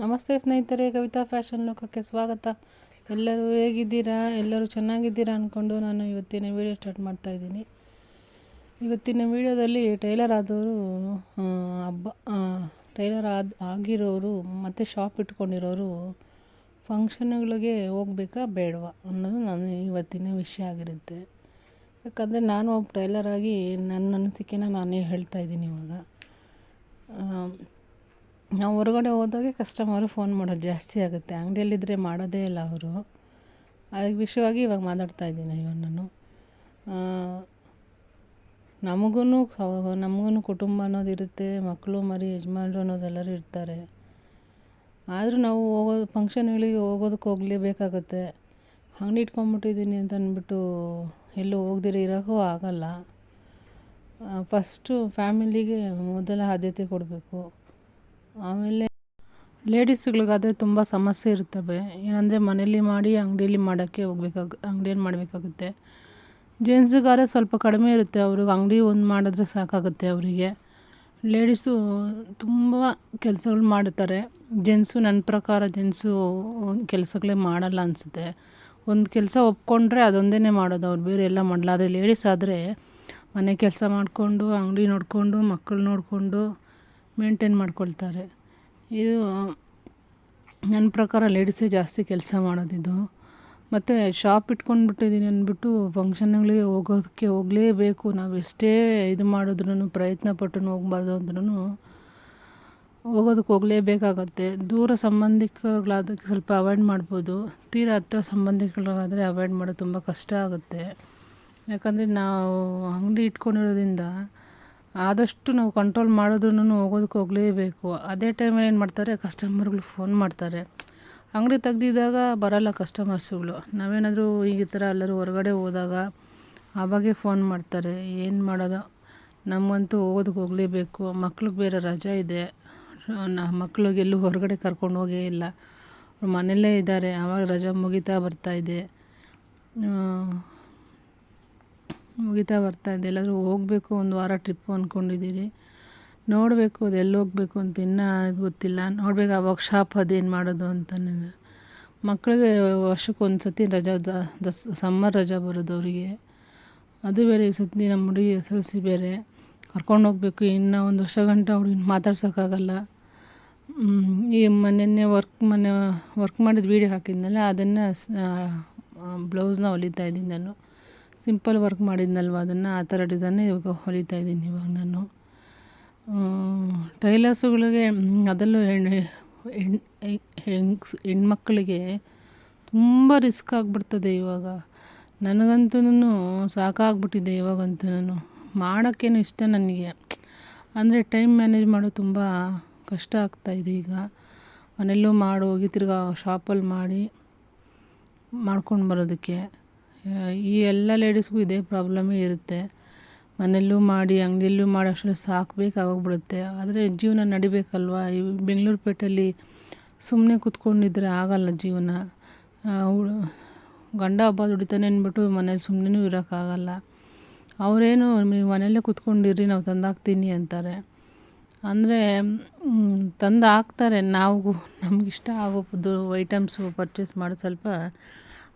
ನಮಸ್ತೆ ಸ್ನೇಹಿತರೆ, ಕವಿತಾ ಫ್ಯಾಷನ್ ಲೋಕಕ್ಕೆ ಸ್ವಾಗತ. ಎಲ್ಲರೂ ಹೇಗಿದ್ದೀರಾ? ಎಲ್ಲರೂ ಚೆನ್ನಾಗಿದ್ದೀರಾ ಅಂದ್ಕೊಂಡು ನಾನು ಇವತ್ತಿನ ವೀಡಿಯೋ ಸ್ಟಾರ್ಟ್ ಮಾಡ್ತಾ ಇದ್ದೀನಿ. ಇವತ್ತಿನ ವೀಡಿಯೋದಲ್ಲಿ ಟೈಲರ್ ಆದವರು ಹಬ್ಬ ಟೈಲರ್ ಆದ, ಆಗಿರೋರು, ಮತ್ತು ಶಾಪ್ ಇಟ್ಕೊಂಡಿರೋರು ಫಂಕ್ಷನ್ಗಳಿಗೆ ಹೋಗ್ಬೇಕಾ ಬೇಡವಾ ಅನ್ನೋದು ನಾನು ಇವತ್ತಿನ ವಿಷಯ ಆಗಿರುತ್ತೆ. ಯಾಕಂದರೆ ನಾನು ಒಬ್ಬ ಟೈಲರ್ ಆಗಿ ನನ್ನ ಅನಿಸಿಕೆನ ನಾನೇ ಹೇಳ್ತಾ ಇದ್ದೀನಿ ಇವಾಗ. ನಾವು ಹೊರಗಡೆ ಹೋದಾಗೆ ಕಸ್ಟಮರು ಫೋನ್ ಮಾಡೋದು ಜಾಸ್ತಿ ಆಗುತ್ತೆ. ಅಂಗಡಿಯಲ್ಲಿದ್ದರೆ ಮಾಡೋದೇ ಇಲ್ಲ ಅವರು. ಅದಕ್ಕೆ ವಿಷಯವಾಗಿ ಇವಾಗ ಮಾತಾಡ್ತಾ ಇದ್ದೀನಿ ಇವಾಗ ನಾನು. ನಮಗೂ ನಮಗೂ ಕುಟುಂಬ ಅನ್ನೋದು ಇರುತ್ತೆ, ಮಕ್ಕಳು, ಮರಿ, ಯಜಮಾನ್ರು ಅನ್ನೋದೆಲ್ಲರೂ ಇರ್ತಾರೆ. ಆದರೂ ನಾವು ಹೋಗೋದು ಫಂಕ್ಷನ್ಗಳಿಗೆ ಹೋಗೋದಕ್ಕೆ ಹೋಗಲೇಬೇಕಾಗುತ್ತೆ. ಅಂಗಡಿ ಇಟ್ಕೊಂಡ್ಬಿಟ್ಟಿದ್ದೀನಿ ಅಂತ ಅಂದ್ಬಿಟ್ಟು ಎಲ್ಲೂ ಹೋಗ್ದಿರ ಇರೋಕ್ಕೂ ಆಗೋಲ್ಲ. ಫಸ್ಟು ಫ್ಯಾಮಿಲಿಗೆ ಮೊದಲ ಆದ್ಯತೆ ಕೊಡಬೇಕು. ಆಮೇಲೆ ಲೇಡೀಸ್ಗಳಿಗಾದರೆ ತುಂಬ ಸಮಸ್ಯೆ ಇರ್ತವೆ. ಏನಂದರೆ ಮನೇಲಿ ಮಾಡಿ ಅಂಗಡಿಯಲ್ಲಿ ಮಾಡೋಕ್ಕೆ ಹೋಗ್ಬೇಕಾಗ ಅಂಗಡಿಯಲ್ಲಿ ಮಾಡಬೇಕಾಗುತ್ತೆ. ಜೆಂಟ್ಸಿಗಾದ್ರೆ ಸ್ವಲ್ಪ ಕಡಿಮೆ ಇರುತ್ತೆ. ಅವ್ರಿಗೆ ಅಂಗಡಿ ಒಂದು ಮಾಡಿದ್ರೆ ಸಾಕಾಗುತ್ತೆ ಅವರಿಗೆ. ಲೇಡೀಸು ತುಂಬ ಕೆಲಸಗಳು ಮಾಡ್ತಾರೆ. ಜೆಂಟ್ಸು ನನ್ನ ಪ್ರಕಾರ ಜೆಂಟ್ಸು ಕೆಲಸಗಳೇ ಮಾಡಲ್ಲ ಅನಿಸುತ್ತೆ. ಒಂದು ಕೆಲಸ ಒಪ್ಕೊಂಡ್ರೆ ಅದೊಂದೇ ಮಾಡೋದು. ಅವ್ರು ಬೇರೆ ಎಲ್ಲ ಮಾಡಲ್ಲ ಆದರೆ ಲೇಡೀಸ್ ಆದರೆ ಮನೆ ಕೆಲಸ ಮಾಡಿಕೊಂಡು, ಅಂಗಡಿ ನೋಡಿಕೊಂಡು ಮಕ್ಕಳು ನೋಡಿಕೊಂಡು ಮೇಂಟೈನ್ ಮಾಡ್ಕೊಳ್ತಾರೆ. ಇದು, ನನ್ನ ಪ್ರಕಾರ ಲೇಡೀಸೇ ಜಾಸ್ತಿ ಕೆಲಸ ಮಾಡೋದಿದು. ಮತ್ತು ಶಾಪ್ ಇಟ್ಕೊಂಡ್ಬಿಟ್ಟಿದ್ದೀನಿ ಅಂದ್ಬಿಟ್ಟು ಫಂಕ್ಷನ್ಗಳಿಗೆ ಹೋಗೋದಕ್ಕೆ ಹೋಗಲೇಬೇಕು. ನಾವು ಎಷ್ಟೇ ಇದು ಮಾಡಿದ್ರೂ ಪ್ರಯತ್ನ ಪಟ್ಟು ಹೋಗ್ಬಾರ್ದು ಅಂದ್ರೂ ಹೋಗೋದಕ್ಕೆ ಹೋಗಲೇಬೇಕಾಗತ್ತೆ. ದೂರ ಸಂಬಂಧಿಕಗಳಾದಕ್ಕೆ ಸ್ವಲ್ಪ ಅವಾಯ್ಡ್ ಮಾಡ್ಬೋದು. ತೀರಾ ಹತ್ತಿರ ಸಂಬಂಧಿಕರಿಗಾದರೆ ಅವಾಯ್ಡ್ ಮಾಡೋದು ತುಂಬ ಕಷ್ಟ ಆಗುತ್ತೆ. ಯಾಕಂದರೆ ನಾವು ಅಂಗಡಿ ಇಟ್ಕೊಂಡಿರೋದ್ರಿಂದ ಆದಷ್ಟು ನಾವು ಕಂಟ್ರೋಲ್ ಮಾಡಿದ್ರೂ ಹೋಗೋದಕ್ಕೆ ಹೋಗಲೇಬೇಕು. ಅದೇ ಟೈಮಲ್ಲಿ ಏನು ಮಾಡ್ತಾರೆ ಕಸ್ಟಮರ್ಗಳು ಫೋನ್ ಮಾಡ್ತಾರೆ. ಅಂಗಡಿ ತೆಗ್ದಿದ್ದಾಗ ಬರೋಲ್ಲ ಕಸ್ಟಮರ್ಸ್ಗಳು ನಾವೇನಾದರೂ ಈ ಥರ ಎಲ್ಲರೂ ಹೊರಗಡೆ ಹೋದಾಗ ಆವಾಗೇ ಫೋನ್ ಮಾಡ್ತಾರೆ. ಏನು ಮಾಡೋದು? ನಮಗಂತೂ ಹೋಗೋದಕ್ಕೆ ಹೋಗಲೇಬೇಕು. ಮಕ್ಳಿಗೆ ಬೇರೆ ರಜೆ ಇದೆ. ನಮ್ಮ ಮಕ್ಳಿಗೆ ಎಲ್ಲೂ ಹೊರಗಡೆ ಕರ್ಕೊಂಡು ಹೋಗೇ ಇಲ್ಲ. ಮನೆಯಲ್ಲೇ ಇದ್ದಾರೆ. ಆವಾಗ ರಜೆ ಮುಗಿತಾ ಬರ್ತಾಯಿದೆ ಮುಗಿತಾ ಬರ್ತಾ ಇದೆ. ಎಲ್ಲಾದರೂ ಹೋಗಬೇಕು ಒಂದು ವಾರ ಟ್ರಿಪ್ಪು ಅಂದ್ಕೊಂಡಿದ್ದೀರಿ ನೋಡಬೇಕು ಅದು ಎಲ್ಲಿ ಹೋಗಬೇಕು ಅಂತ ಇನ್ನೂ ಗೊತ್ತಿಲ್ಲ. ನೋಡಬೇಕು ಆ ವರ್ಕ್ಶಾಪ್ ಅದೇನು ಮಾಡೋದು ಅಂತ ಮಕ್ಕಳಿಗೆ ವರ್ಷಕ್ಕೆ ಒಂದು ಸತಿ ರಜಾ ದಸ್ ಸಮ್ಮರ್ ರಜಾ ಬರೋದು ಅವರಿಗೆ. ಅದು ಬೇರೆ, ಈ ಸತಿ ನಮ್ಮ ಹುಡುಗಿ ಎಸ್ ಎಲ್ ಸಿ ಬೇರೆ. ಕರ್ಕೊಂಡು ಹೋಗಬೇಕು. ಇನ್ನೂ ಒಂದು ವರ್ಷ ಗಂಟೆ ಹುಡುಗಿನ ಮಾತಾಡ್ಸೋಕ್ಕಾಗಲ್ಲ. ಈ ಮೊನ್ನೆ ವರ್ಕ್ ಮೊನ್ನೆ ವರ್ಕ್ ಮಾಡಿದ ವೀಡಿಯೋ ಹಾಕಿದ್ನಲ್ಲ, ಅದನ್ನು ಬ್ಲೌಸ್ನ ಹೊಲಿತಾ ಇದ್ದೀನಿ ನಾನು. ಸಿಂಪಲ್ ವರ್ಕ್ ಮಾಡಿದ್ನಲ್ವ ಅದನ್ನು? ಆ ಥರ ಡಿಸೈನೇ ಇವಾಗ ಹೊಲಿತಾ ಇದ್ದೀನಿ ಇವಾಗ ನಾನು. ಟೈಲರ್ಸುಗಳಿಗೆ, ಅದರಲ್ಲೂ ಹೆಣ್ಣು ಹೆಣ್ಣು ಹೆಂಗ್ಸ್, ಹೆಣ್ಮಕ್ಳಿಗೆ ತುಂಬ ರಿಸ್ಕ್ ಆಗಿಬಿಡ್ತದೆ ಇವಾಗ. ನನಗಂತೂ ಸಾಕಾಗ್ಬಿಟ್ಟಿದೆ ಇವಾಗಂತೂ ಮಾಡೋಕ್ಕೇನು ಇಷ್ಟ ನನಗೆ. ಅಂದರೆ ಟೈಮ್ ಮ್ಯಾನೇಜ್ ಮಾಡೋದು ತುಂಬ ಕಷ್ಟ ಆಗ್ತಾಯಿದೆ ಈಗ. ಮನೆಯಲ್ಲೂ ಮಾಡಿ, ಹೋಗಿ ತಿರ್ಗಾ ಶಾಪಲ್ಲಿ ಮಾಡಿ ಮಾಡ್ಕೊಂಡು ಬರೋದಕ್ಕೆ. ಈ ಎಲ್ಲ ಲೇಡೀಸ್ಗೂ ಇದೇ ಪ್ರಾಬ್ಲಮ್ಮೇ ಇರುತ್ತೆ. ಮನೆಯಲ್ಲೂ ಮಾಡಿ, ಅಂಗಡಿಯಲ್ಲೂ ಮಾಡಿ ಅಷ್ಟರಲ್ಲಿ ಸಾಕಬೇಕಾಗೋಗ್ಬಿಡುತ್ತೆ. ಆದರೆ ಜೀವನ ನಡಿಬೇಕಲ್ವ? ಈ ಬೆಂಗಳೂರು ಪೇಟೆಯಲ್ಲಿ ಸುಮ್ಮನೆ ಕೂತ್ಕೊಂಡಿದ್ರೆ ಆಗಲ್ಲ ಜೀವನ. ಗಂಡ ಹಬ್ಬ ದುಡಿತಾನೆ ಅಂದ್ಬಿಟ್ಟು ಮನೇಲಿ ಸುಮ್ಮನೆನೂ ಇರೋಕ್ಕಾಗಲ್ಲ. ಅವರೇನು, ನೀವು ಮನೆಯಲ್ಲೇ ಕೂತ್ಕೊಂಡಿರಿ, ನಾವು ತಂದಾಕ್ತೀನಿ ಅಂತಾರೆ. ಅಂದರೆ ತಂದು ಹಾಕ್ತಾರೆ ನಾವು ನಮಗಿಷ್ಟ ಆಗೋದು ಐಟಮ್ಸು ಪರ್ಚೇಸ್ ಮಾಡೋದು ಸ್ವಲ್ಪ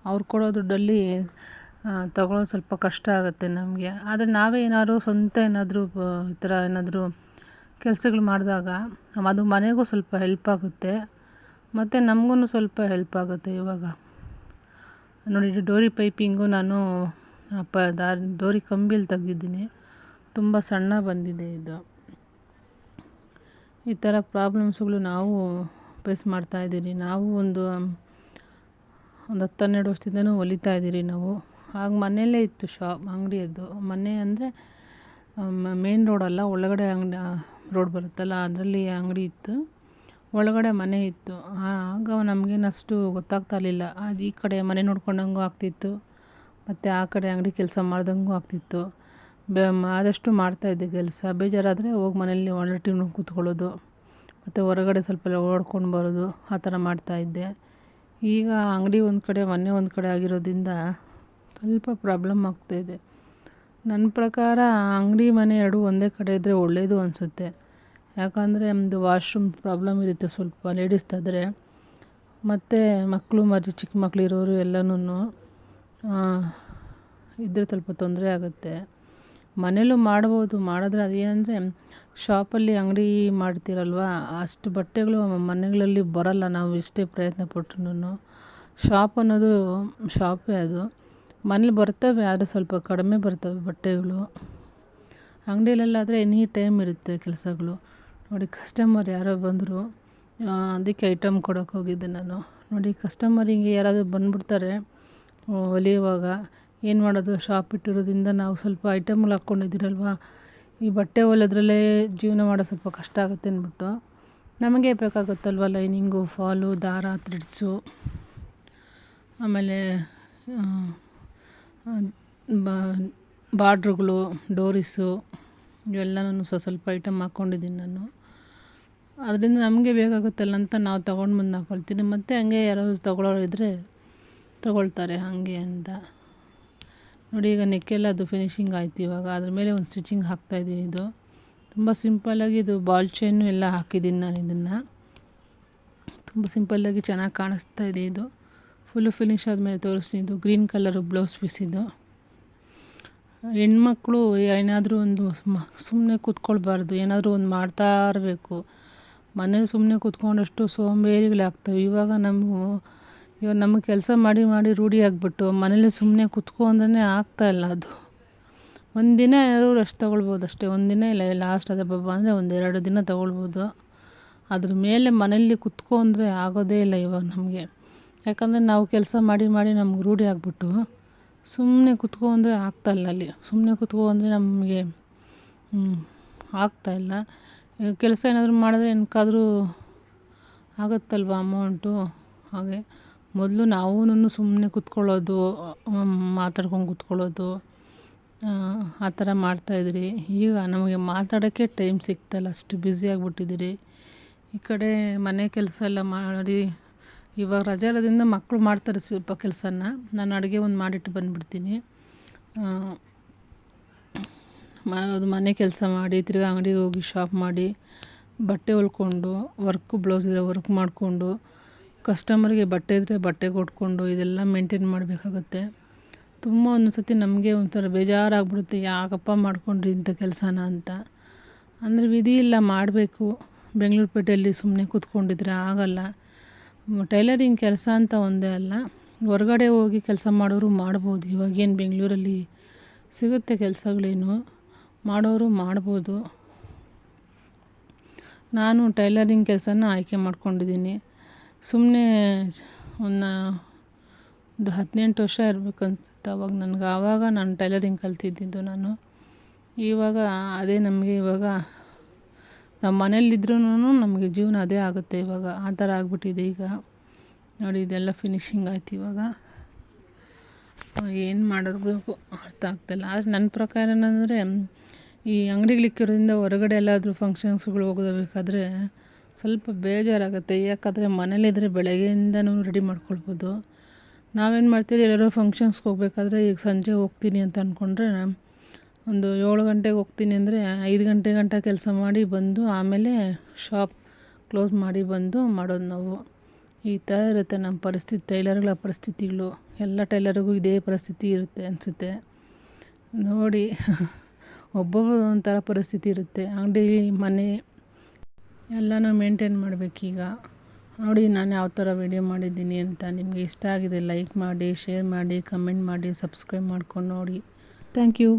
ಅವ್ರು ಕೊಡೋ ದುಡ್ಡಲ್ಲಿ ತಗೊಳ್ಳೋದು ಸ್ವಲ್ಪ ಕಷ್ಟ ಆಗುತ್ತೆ ನಮಗೆ. ಆದರೆ ನಾವೇ ಏನಾದ್ರು ಸ್ವಂತ ಏನಾದರೂ ಈ ಥರ ಏನಾದರೂ ಕೆಲಸಗಳು ಮಾಡಿದಾಗ ಅದು ಮನೆಗೂ ಸ್ವಲ್ಪ ಹೆಲ್ಪ್ ಆಗುತ್ತೆ. ಮತ್ತು ನಮಗೂ ಸ್ವಲ್ಪ ಹೆಲ್ಪ್ ಆಗುತ್ತೆ ಇವಾಗ. ನೋಡಿ ಡೋರಿ ಪೈಪಿಂಗು ನಾನು ಪ ದಾರಿ, ಡೋರಿ ಕಂಬಿಯಲ್ಲಿ ತೆಗ್ದಿದ್ದೀನಿ. ತುಂಬ ಸಣ್ಣ ಬಂದಿದೆ ಇದು. ಈ ಥರ ಪ್ರಾಬ್ಲಮ್ಸ್ಗಳು ನಾವು ಫೇಸ್ ಮಾಡ್ತಾಯಿದ್ದೀರಿ ನಾವು ಒಂದು ಒಂದು ಹತ್ತು ಹನ್ನೆರಡು ವರ್ಷದಿಂದನೂ ಹೊಲಿತಾ ಇದ್ದೀರಿ ನಾವು. ಆಗ ಮನೆಯಲ್ಲೇ ಇತ್ತು ಶಾಪ್ ಅಂಗಡಿಯದ್ದು. ಮನೆ ಅಂದರೆ ಮೇನ್ ರೋಡಲ್ಲ ಒಳಗಡೆ ಅಂಗಡಿ ರೋಡ್ ಬರುತ್ತಲ್ಲ, ಅದರಲ್ಲಿ ಅಂಗಡಿ ಇತ್ತು. ಒಳಗಡೆ ಮನೆ ಇತ್ತು. ಆಗ ನಮಗೇನು ಅಷ್ಟು ಗೊತ್ತಾಗ್ತಾ ಇರಲಿಲ್ಲ. ಅದು ಈ ಕಡೆ ಮನೆ ನೋಡ್ಕೊಂಡಂಗೂ ಆಗ್ತಿತ್ತು. ಮತ್ತು ಆ ಕಡೆ ಅಂಗಡಿ ಕೆಲಸ ಮಾಡ್ದಂಗೂ ಆಗ್ತಿತ್ತು. ಬೆ ಆದಷ್ಟು ಮಾಡ್ತಾಯಿದ್ದೆ ಕೆಲಸ. ಬೇಜಾರಾದರೆ ಹೋಗಿ ಮನೆಯಲ್ಲಿ ಒಳ್ಳೆ ಟೀಮ್ ಕೂತ್ಕೊಳ್ಳೋದು. ಮತ್ತು ಹೊರಗಡೆ ಸ್ವಲ್ಪ ಓಡ್ಕೊಂಡು ಬರೋದು. ಆ ಥರ ಮಾಡ್ತಾಯಿದ್ದೆ ಈಗ ಅಂಗಡಿ ಒಂದು ಕಡೆ, ಮನೆ ಒಂದು ಕಡೆ ಆಗಿರೋದ್ರಿಂದ ಸ್ವಲ್ಪ ಪ್ರಾಬ್ಲಮ್ ಆಗ್ತಾಯಿದೆ ನನ್ನ ಪ್ರಕಾರ ಅಂಗಡಿ ಮನೆ ಎರಡೂ ಒಂದೇ ಕಡೆ ಇದ್ದರೆ ಒಳ್ಳೆಯದು ಅನಿಸುತ್ತೆ. ಯಾಕಂದರೆ ನಮ್ಮದು ವಾಶ್ರೂಮ್ ಪ್ರಾಬ್ಲಮ್ ಇರುತ್ತೆ ಸ್ವಲ್ಪ ಲೇಡೀಸ್ದಾದರೆ ಮತ್ತು ಮಕ್ಕಳು ಮರಿ, ಚಿಕ್ಕ ಮಕ್ಕಳಿರೋರು ಎಲ್ಲನೂ ಇದ್ದರೆ ಸ್ವಲ್ಪ ತೊಂದರೆ ಆಗುತ್ತೆ. ಮನೇಲೂ ಮಾಡ್ಬೋದು. ಮಾಡಿದ್ರೆ ಅದೇನಂದರೆ ಶಾಪಲ್ಲಿ ಅಂಗಡಿ ಮಾಡ್ತೀರಲ್ವ, ಅಷ್ಟು ಬಟ್ಟೆಗಳು ಮನೆಗಳಲ್ಲಿ ಬರೋಲ್ಲ. ನಾವು ಎಷ್ಟೇ ಪ್ರಯತ್ನ ಪಟ್ರು ಶಾಪ್ ಅನ್ನೋದು ಶಾಪೇ ಅದು. ಮನೇಲಿ ಬರ್ತವೆ, ಆದರೆ ಸ್ವಲ್ಪ ಕಡಿಮೆ ಬರ್ತವೆ ಬಟ್ಟೆಗಳು. ಅಂಗಡಿಯಲ್ಲಾದರೆ ಎನಿ ಟೈಮ್ ಇರುತ್ತೆ ಕೆಲಸಗಳು. ನೋಡಿ ಕಸ್ಟಮರ್ ಯಾರೋ ಬಂದರು ಅದಕ್ಕೆ ಐಟಮ್ ಕೊಡೋಕೆ ಹೋಗಿದ್ದೆ ನಾನು. ನೋಡಿ ಕಸ್ಟಮರಿಗೆ ಯಾರಾದರೂ ಬಂದುಬಿಡ್ತಾರೆ ಹೊಲಿಯುವಾಗ ಏನು ಮಾಡೋದು? ಶಾಪ್ ಇಟ್ಟಿರೋದ್ರಿಂದ ನಾವು ಸ್ವಲ್ಪ ಐಟಮ್ಗಳು ಹಾಕ್ಕೊಂಡಿದ್ದೀರಲ್ವಾ ಈ ಬಟ್ಟೆ ಹೊಲಿಯೋದ್ರಲ್ಲೇ ಜೀವನ ಮಾಡೋ ಸ್ವಲ್ಪ ಕಷ್ಟ ಆಗುತ್ತೆ ಅಂದ್ಬಿಟ್ಟು ನಮಗೆ ಬೇಕಾಗುತ್ತಲ್ವ ಲೈನಿಂಗು ಫಾಲು ದಾರ ಥ್ರೆಡ್ಸು ಆಮೇಲೆ ಬಾರ್ಡ್ರುಗಳು, ಡೋರಿಸು ಇವೆಲ್ಲನೂ ಸ್ವಲ್ಪ ಸ್ವಲ್ಪ ಐಟಮ್ ಹಾಕ್ಕೊಂಡಿದ್ದೀನಿ ನಾನು. ಅದರಿಂದ ನಮಗೆ ಬೇಕಾಗುತ್ತಲ್ಲ ಅಂತ ನಾವು ತೊಗೊಂಡು ಬಂದು ಹಾಕ್ಕೊಳ್ತೀನಿ ಮತ್ತು ಹಂಗೆ ಯಾರಾದರೂ ತೊಗೊಳೋರು ಇದ್ದರೆ ತೊಗೊಳ್ತಾರೆ ಹಾಗೆ ಅಂತ. ನೋಡಿ, ಈಗ ನೆಕ್ಕೆಲ್ಲ ಅದು ಫಿನಿಶಿಂಗ್ ಆಯ್ತು ಇವಾಗ. ಅದ್ರ ಮೇಲೆ ಒಂದು ಸ್ಟಿಚಿಂಗ್ ಹಾಕ್ತಾಯಿದ್ದೀನಿ ಇದು. ತುಂಬ ಸಿಂಪಲ್ಲಾಗಿ ಇದು ಬಾಲ್ ಚೈನು ಎಲ್ಲ ಹಾಕಿದ್ದೀನಿ ನಾನು ಇದನ್ನು. ತುಂಬ ಸಿಂಪಲ್ಲಾಗಿ ಚೆನ್ನಾಗಿ ಕಾಣಿಸ್ತಾ ಇದೆ ಇದು. ಫುಲ್ಲು ಫಿನಿಶ್ ಆದಮೇಲೆ ತೋರಿಸ್ತೀನಿ ಇದು ಗ್ರೀನ್ ಕಲರು ಬ್ಲೌಸ್ ಪೀಸ್ ಇದು. ಹೆಣ್ಮಕ್ಳು ಏನಾದರೂ ಒಂದು ಸುಮ್ಮನೆ ಕೂತ್ಕೊಳ್ಬಾರ್ದು. ಏನಾದರೂ ಒಂದು ಮಾಡ್ತಾ ಇರಬೇಕು. ಮನೇಲಿ ಸುಮ್ಮನೆ ಕೂತ್ಕೊಂಡಷ್ಟು ಸೋಂಬೇರಿಗಳಾಗ್ತವೆ. ಇವಾಗ ನಮ್ಮ ಇವಾಗ ನಮಗೆ ಕೆಲಸ ಮಾಡಿ ಮಾಡಿ ರೂಢಿ ಆಗಿಬಿಟ್ಟು ಮನೇಲಿ ಸುಮ್ಮನೆ ಕೂತ್ಕೊ ಅಂದ್ರೆ ಆಗ್ತಾಯಿಲ್ಲ ಅದು. ಒಂದಿನ ಯಾರೂ ರೆಸ್ಟ್ ತೊಗೊಳ್ಬೋದು ಅಷ್ಟೇ ಒಂದಿನ ಇಲ್ಲ ಲಾಸ್ಟ್ ಅದಬ್ಬಬ್ಬ ಅಂದರೆ ಒಂದೆರಡು ದಿನ ತೊಗೊಳ್ಬೋದು. ಅದ್ರ ಮೇಲೆ ಮನೇಲಿ ಕೂತ್ಕೊ ಅಂದರೆ ಆಗೋದೇ ಇಲ್ಲ ಇವಾಗ ನಮಗೆ. ಯಾಕಂದರೆ ನಾವು ಕೆಲಸ ಮಾಡಿ ಮಾಡಿ ನಮ್ಗೆ ರೂಢಿ ಆಗಿಬಿಟ್ಟು ಸುಮ್ಮನೆ ಕೂತ್ಕೊ ಅಂದರೆ ಆಗ್ತಾಯಿಲ್ಲ ಅಲ್ಲಿ. ಸುಮ್ಮನೆ ಕುತ್ಕೊ ಅಂದರೆ ನಮಗೆ ಆಗ್ತಾಯಿಲ್ಲ ಕೆಲಸ ಏನಾದರೂ ಮಾಡಿದ್ರೆ ಏನಕ್ಕಾದರೂ ಆಗುತ್ತಲ್ವ ಅಮೌಂಟು ಹಾಗೆ. ಮೊದಲು ನಾವೂನು ಸುಮ್ಮನೆ ಕೂತ್ಕೊಳ್ಳೋದು ಮಾತಾಡ್ಕೊಂಡು ಕೂತ್ಕೊಳ್ಳೋದು, ಆ ಥರ ಮಾಡ್ತಾಯಿದ್ರಿ ಈಗ ನಮಗೆ ಮಾತಾಡೋಕ್ಕೆ ಟೈಮ್ ಸಿಗ್ತಾಯಿಲ್ಲ ಅಷ್ಟು ಬ್ಯುಸಿ ಆಗಿಬಿಟ್ಟಿದ್ದೀರಿ. ಈ ಕಡೆ ಮನೆ ಕೆಲಸ ಎಲ್ಲ ಮಾಡಿ, ಇವಾಗ ರಜೆ ಇರೋದ್ರಿಂದ ಮಕ್ಕಳು ಮಾಡ್ತಾರೆ ಸ್ವಲ್ಪ ಕೆಲಸನ. ನಾನು ಅಡುಗೆ ಒಂದು ಮಾಡಿಟ್ಟು ಬಂದುಬಿಡ್ತೀನಿ. ಅದು ಮನೆ ಕೆಲಸ ಮಾಡಿ, ತಿರ್ಗಿ ಅಂಗಡಿಗೆ ಹೋಗಿ ಶಾಪ್ ಮಾಡಿ, ಬಟ್ಟೆ ಹೊಲ್ಕೊಂಡು ವರ್ಕು ಬ್ಲೌಸ್ ಇದ್ದರೆ ವರ್ಕ್ ಮಾಡಿಕೊಂಡು ಕಸ್ಟಮರ್ಗೆ ಬಟ್ಟೆ ಇದ್ದರೆ ಬಟ್ಟೆ ಕೊಟ್ಕೊಂಡು ಇದೆಲ್ಲ ಮೇಂಟೇನ್ ಮಾಡಬೇಕಾಗುತ್ತೆ. ತುಂಬ ಒಂದೊಂದು ಸರ್ತಿ ನಮಗೆ ಒಂಥರ ಬೇಜಾರಾಗ್ಬಿಡುತ್ತೆ, ಯಾಕಪ್ಪ ಮಾಡ್ಕೊಂಡ್ರಿ ಇಂಥ ಕೆಲಸನ ಅಂತ. ಅಂದರೆ ವಿಧಿ ಇಲ್ಲ, ಮಾಡಬೇಕು. ಬೆಂಗ್ಳೂರು ಪೇಟೆಯಲ್ಲಿ ಸುಮ್ಮನೆ ಕೂತ್ಕೊಂಡಿದ್ರೆ ಆಗಲ್ಲ. ಟೈಲರಿಂಗ್ ಕೆಲಸ ಅಂತ ಒಂದೇ ಅಲ್ಲ. ಹೊರಗಡೆ ಹೋಗಿ ಕೆಲಸ ಮಾಡೋರು ಮಾಡ್ಬೋದು. ಇವಾಗೇನು ಬೆಂಗಳೂರಲ್ಲಿ ಸಿಗುತ್ತೆ ಕೆಲಸಗಳೇನು? ಮಾಡೋರು ಮಾಡ್ಬೋದು. ನಾನು ಟೈಲರಿಂಗ್ ಕೆಲಸನ ಆಯ್ಕೆ ಮಾಡ್ಕೊಂಡಿದ್ದೀನಿ. ಸುಮ್ಮನೆ ಒಂದು ಒಂದು ಹದಿನೆಂಟು ವರ್ಷ ಇರಬೇಕು ಅನ್ಸುತ್ತೆ ಅವಾಗ ನನಗೆ ಆವಾಗ ನಾನು ಟೈಲರಿಂಗ್ ಕಲ್ತಿದ್ದಿದ್ದು ನಾನು. ಇವಾಗ ಅದೇ ನಮಗೆ ಇವಾಗ ನಮ್ಮ ಮನೇಲಿದ್ರೂ ನಮಗೆ ಜೀವನ ಅದೇ ಆಗುತ್ತೆ ಇವಾಗ. ಆ ಥರ ಆಗಿಬಿಟ್ಟಿದೆ ಈಗ. ನೋಡಿ, ಇದೆಲ್ಲ ಫಿನಿಶಿಂಗ್ ಆಯ್ತು ಇವಾಗ. ಏನು ಮಾಡೋದು ಅರ್ಥ ಆಗ್ತಾಯಿಲ್ಲ ಆದರೆ ನನ್ನ ಪ್ರಕಾರ ಏನಂದರೆ ಈ ಅಂಗಡಿಗಳಿಕ್ಕಿರೋದ್ರಿಂದ ಹೊರಗಡೆ ಎಲ್ಲಾದರೂ ಫಂಕ್ಷನ್ಸ್ಗಳು ಹೋಗಬೇಕಾದ್ರೆ ಸ್ವಲ್ಪ ಬೇಜಾರಾಗುತ್ತೆ. ಯಾಕಂದರೆ ಮನೇಲಿದ್ದರೆ ಬೆಳಗ್ಗೆಯಿಂದನೂ ರೆಡಿ ಮಾಡ್ಕೊಳ್ಬೋದು. ನಾವೇನು ಮಾಡ್ತೀವಿ? ಎಲ್ಲಾದ್ರು ಫಂಕ್ಷನ್ಸ್ಗೆ ಹೋಗ್ಬೇಕಾದ್ರೆ ಈಗ ಸಂಜೆ ಹೋಗ್ತೀನಿ ಅಂತ ಅಂದ್ಕೊಂಡ್ರೆ ಒಂದು ಏಳು ಗಂಟೆಗೆ ಹೋಗ್ತೀನಿ ಅಂದರೆ ಐದು ಗಂಟೆ ಗಂಟ ಕೆಲಸ ಮಾಡಿ ಬಂದು ಆಮೇಲೆ ಶಾಪ್ ಕ್ಲೋಸ್ ಮಾಡಿ ಬಂದು ಮಾಡೋದು ನಾವು. ಈ ಥರ ಇರುತ್ತೆ ನಮ್ಮ ಪರಿಸ್ಥಿತಿ, ಟೈಲರ್ಗಳ ಪರಿಸ್ಥಿತಿಗಳು. ಎಲ್ಲ ಟೈಲರ್ಗೂ ಇದೇ ಪರಿಸ್ಥಿತಿ ಇರುತ್ತೆ ಅನಿಸುತ್ತೆ. ನೋಡಿ ಒಬ್ಬೊಬ್ಬರು ಒಂಥರ ಪರಿಸ್ಥಿತಿ ಇರುತ್ತೆ. ಅಂಗಡಿ, ಮನೆ ಎಲ್ಲನೂ ಮೇಂಟೈನ್ ಮಾಡಬೇಕೀಗ. ನೋಡಿ, ನಾನು ಯಾವ ಥರ ವೀಡಿಯೋ ಮಾಡಿದ್ದೀನಿ ಅಂತ ನಿಮಗೆ ಇಷ್ಟ ಆಗಿದೆ ಲೈಕ್ ಮಾಡಿ ಶೇರ್ ಮಾಡಿ ಕಮೆಂಟ್ ಮಾಡಿ ಸಬ್ಸ್ಕ್ರೈಬ್ ಮಾಡ್ಕೊಂಡು ನೋಡಿ. Thank you